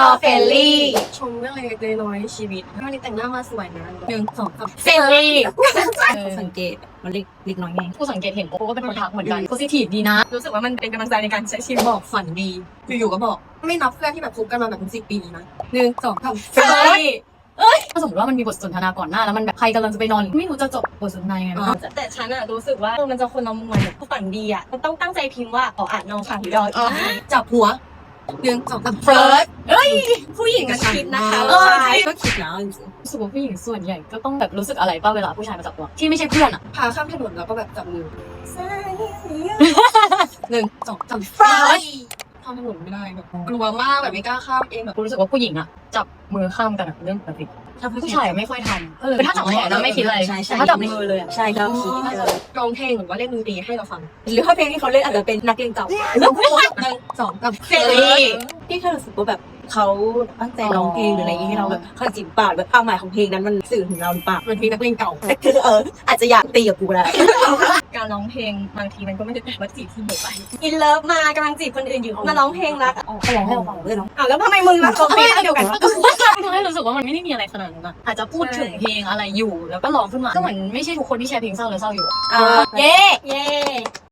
How Fairy ชมเรื่องเล็กๆน้อยๆในชีวิตวันนี้แต่งหน้ามาสวยนะหนึ่งสองสามเฟลลี่สังเกตมันเล็กเล็กน้อยไงผู้สังเกตเห็นโอ้ก็เป็นคนทักเหมือนกันโพสิทีฟดีนะ รู้สึกว่ามันเป็นกำลังใจในการใช้ชีวิตบอกฝันดีอยู่ๆก็บอกไม่นับเพื่อนที่แบบคบกันมาแบบเป็นสิบปีนะหนึ่งสองสามเฟลลี่เอ้ยถ้าสมมติว่ามันมีบทสนทนาก่อนหน้าแล้วมันแบบใครกำลังจะไปนอน ไม่รู้จะจบบทสนทนายังไงอ๋อบ้างแต่ฉันอะรู้สึกว่าเออมันจะคนละมวลแบบฝันดีอะมันต้องตั้งใจพิมพ์ว่าขออ่านน้องฝันดอยจับหัว หนึ่งสองสามเฟิร์สเอ้ย ผู้หญิงก็คิดนะคะเออใช่ก็คิดแล้วจริงรู้สึกว่าผู้หญิงส่วนใหญ่ก็ต้องแบบรู้สึกอะไรป่ะเวลาผู้ชายมาจับตัวที่ไม่ใช่เพื่อนอะพาข้ามถนนแล้วก็แบบจับมือหนึ่งสองสามเฟิร์ส ข้ามถนนไม่ได้แบบกลัวมากแบบไม่กล้าข้ามเองแบบกูรู้สึกว่าผู้หญิงอะจับมือข้ามกันอะเรื่องปกติถ้าผู้ชายไม่ค่อยทำเออถ้าจับแขนนะไม่คิดอะไรใช่ใช่แต่ถ้าจับมือเลยอะใช่ก็คิดร้องเพลงหรือว่าเล่นดนตรีให้เราฟัง หรือว่าเพลงที่เขาเล่นอาจจะเป็นนักเรียนเก่าหนึ่งสองสามเฟลลี่พี่แค่รู้สึกว่าแบบ เขาตั้งใจร้องเพลงหรืออะไรอย่างเงี้ยให้เราแบบเข้าจิตปากแบบความหมายของเพลงนั้นมันสื่อถึงเราหรือเปล่ามันเพลงนักเลงเก่าคือเอออาจจะอยากตีกับกูก็ได้การร้องเพลงบางทีมันก็ไม่ได้แปลว่าจีบที่หมดไปอินเลิฟมากำลังจีบคนอื่นอยู่มาร้องเพลงรักเขาร้องให้เราฟังเลยเนาะอ้าวแล้วทำไมมึงรักเขาเพลงเดียวกันทำให้รู้สึกว่ามันไม่ได้มีอะไรขนาดนั้นอะอาจจะพูดถึงเพลงอะไรอยู่แล้วก็ร้องขึ้นมาก็เหมือนไม่ใช่ทุกคนที่แชร์เพลงเศร้าแล้วเศร้าอยู่อะอ่าเย้เย้